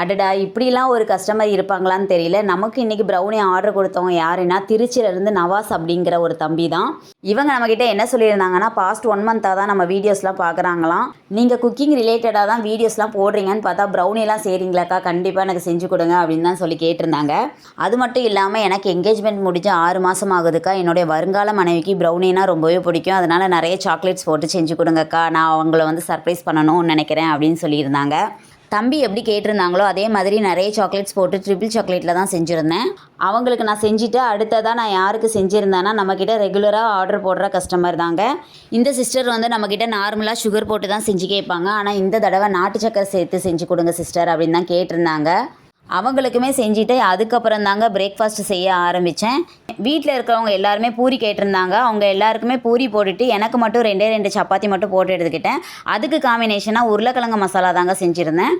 அடடா இப்படிலாம் ஒரு கஸ்டமர் இருப்பாங்களான்னு தெரியல. நமக்கு இன்றைக்கி ப்ரௌனி ஆர்டர் கொடுத்தவங்க யாருன்னா திருச்சியிலேருந்து நவாஸ் அப்படிங்கிற ஒரு தம்பி தான் இவங்க நம்மக்கிட்ட என்ன சொல்லியிருந்தாங்கன்னா பாஸ்ட் ஒன் மந்த்தாக தான் நம்ம வீடியோஸ்லாம் பார்க்குறாங்களாம். நீங்கள் குக்கிங் ரிலேட்டடாக தான் வீடியோஸ்லாம் போடுறீங்கன்னு பார்த்தா ப்ரௌனிலாம் செய்கிறீங்களாக்கா கண்டிப்பாக எனக்கு செஞ்சு கொடுங்க அப்படின்னு தான் சொல்லி கேட்டிருந்தாங்க. அது மட்டும் இல்லாமல் எனக்கு என்கேஜ்மெண்ட் முடிஞ்சு ஆறு மாதம் ஆகுதுக்கா. என்னுடைய வருங்கால மனைவிக்கு ப்ரௌனினா ரொம்பவே பிடிக்கும். அதனால் நிறைய சாக்லேட்ஸ் போட்டு செஞ்சு கொடுங்கக்கா. நான் அவங்கள வந்து சர்ப்ரைஸ் பண்ணணும்னு நினைக்கிறேன் அப்படின்னு சொல்லியிருந்தாங்க. தம்பி எப்படி கேட்டிருந்தாங்களோ அதே மாதிரி நிறைய சாக்லேட்ஸ் போட்டு ட்ரிபிள் சாக்லேட்டில் தான் செஞ்சுருந்தேன். அவங்களுக்கு நான் செஞ்சுட்டு அடுத்ததாக நான் யாருக்கு செஞ்சுருந்தேன்னா நம்மக்கிட்ட ரெகுலராக ஆர்டர் போடுற கஸ்டமர் தாங்க. இந்த சிஸ்டர் வந்து நம்மக்கிட்ட நார்மலாக சுகர் போட்டு தான் செஞ்சு கேட்பாங்க. ஆனால் இந்த தடவை நாட்டு சக்கரை சேர்த்து செஞ்சு கொடுங்க சிஸ்டர் அப்படின்னு தான் கேட்டிருந்தாங்க. அவங்களுக்குமே செஞ்சுட்டு அதுக்கப்புறம் தாங்க பிரேக்ஃபாஸ்ட் செய்ய ஆரம்பித்தேன் வீட்டில் இருக்கிறவங்க எல்லாருமே பூரி கேட்டிருந்தாங்க. அவங்க எல்லாருக்குமே பூரி போட்டுட்டு எனக்கு மட்டும் ரெண்டே ரெண்டு சப்பாத்தி மட்டும் போட்டு எடுத்துக்கிட்டேன். அதுக்கு காம்பினேஷனாக உருளைக்கிழங்கு மசாலா தாங்க செஞ்சுருந்தேன்.